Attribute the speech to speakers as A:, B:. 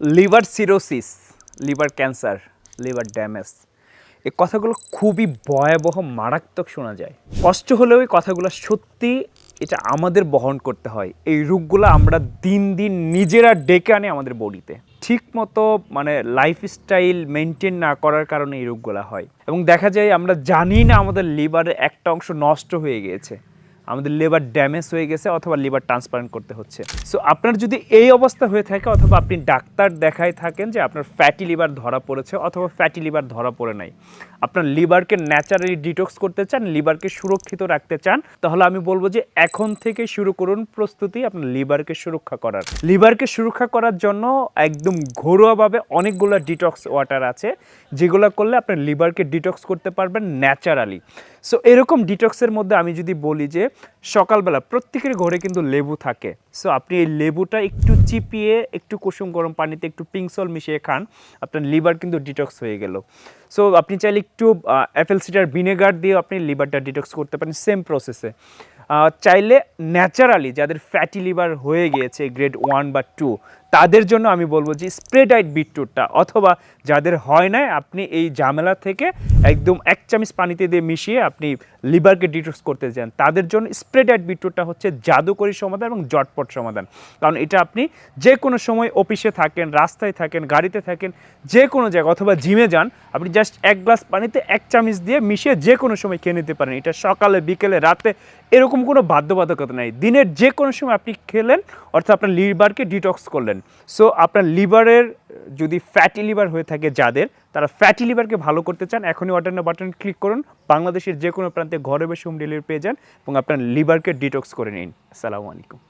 A: Liver cirrhosis, liver cancer, liver damage, এই কথাগুলো খুবই ভয়াবহ, মারাত্মক শোনা যায়। কষ্ট হলেও এই কথাগুলো সত্যি এটা আমাদের বহন করতে হয়। এই রোগগুলো আমরা দিন দিন নিজেরা ডেকে আনি আমাদের বডিতে। ঠিক মতো মানে লাইফস্টাইল মেনটেন না করার কারণে এই রোগগুলো হয়। এবং দেখা যায় আমরা জানি না আমাদের লিভারের একটা অংশ নষ্ট হয়ে গিয়েছে। আমাদের লিভার ড্যামেজ হয়ে গেছে অথবা লিভার ট্রান্সপ্লান্ট করতে হচ্ছে। সো আপনার যদি এই অবস্থা হয়ে থাকে অথবা আপনি ডাক্তার দেখায় থাকেন যে আপনার ফ্যাটি লিভার ধরা পড়েছে অথবা ফ্যাটি লিভার ধরা পড়ে নাই, আপনার লিভারকে ন্যাচারালি ডিটক্স করতে চান লিভারকে সুরক্ষিত রাখতে চান, তাহলে আমি বলব যে এখন থেকে শুরু করুন প্রস্তুতি আপনার লিভারকে সুরক্ষা করার। লিভারকে সুরক্ষা করার জন্য একদম ঘরোয়াভাবে অনেকগুলো ডিটক্স ওয়াটার আছে, যেগুলো করলে আপনার লিভারকে ডিটক্স করতে পারবেন ন্যাচারালি সো এরকম ডিটক্সের মধ্যে আমি যদি বলি যে, সকালবেলা প্রত্যেকের ঘরে কিন্তু লেবু থাকে। সো আপনি এই লেবুটা একটু চিপিয়ে, একটু কুসুম গরম পানিতে একটু পিংসল মিশিয়ে খান, আপনার লিভার কিন্তু ডিটক্স হয়ে গেল। সো আপনি চাইলে একটু অ্যাপেল সিডার ভিনেগার দিয়ে আপনি লিভারটা ডিটক্স করতে পারেন সেম প্রসেসে চাইলে ন্যাচারালি যাদের ফ্যাটি লিভার হয়ে গিয়েছে গ্রেড ওয়ান বা টু তাদের জন্য আমি বলব যে স্প্রেডাইট বিটরুটটা অথবা যাদের হয় না, আপনি এই ঝামেলা থেকে একদম এক চামচ পানিতে দিয়ে মিশিয়ে আপনি লিভারকে ডিটক্স করতে চান, তাদের জন্য স্প্রেডাইট বিটরুটটা হচ্ছে জাদুকরী সমাধান এবং জটপট সমাধান। কারণ এটা আপনি যে কোনো সময় অফিসে থাকেন, রাস্তায় থাকেন, গাড়িতে থাকেন যে কোনো জায়গায় অথবা জিমে যান, আপনি জাস্ট এক গ্লাস পানিতে এক চামচ দিয়ে মিশিয়ে যে কোনো সময় খেয়ে নিতে পারেন। এটা সকালে, বিকেলে, রাতে এরকম কোনো বাধ্যবাধকতা নেই। দিনের যে কোনো সময় আপনি খেলেন, অর্থাৎ আপনার লিভারকে ডিটক্স করলেন। সো আপনার লিভারের যদি ফ্যাটি লিভার হয়ে থাকে যাদের, তারা ফ্যাটি লিভারকে ভালো করতে চান, এখনই অর্ডার বাটন ক্লিক করুন। বাংলাদেশের যে কোনো প্রান্তে ঘরে বসে হোম ডেলিভারি পেয়ে যান এবং আপনার লিভারকে ডিটক্স করে নিন। আসসালামু আলাইকুম।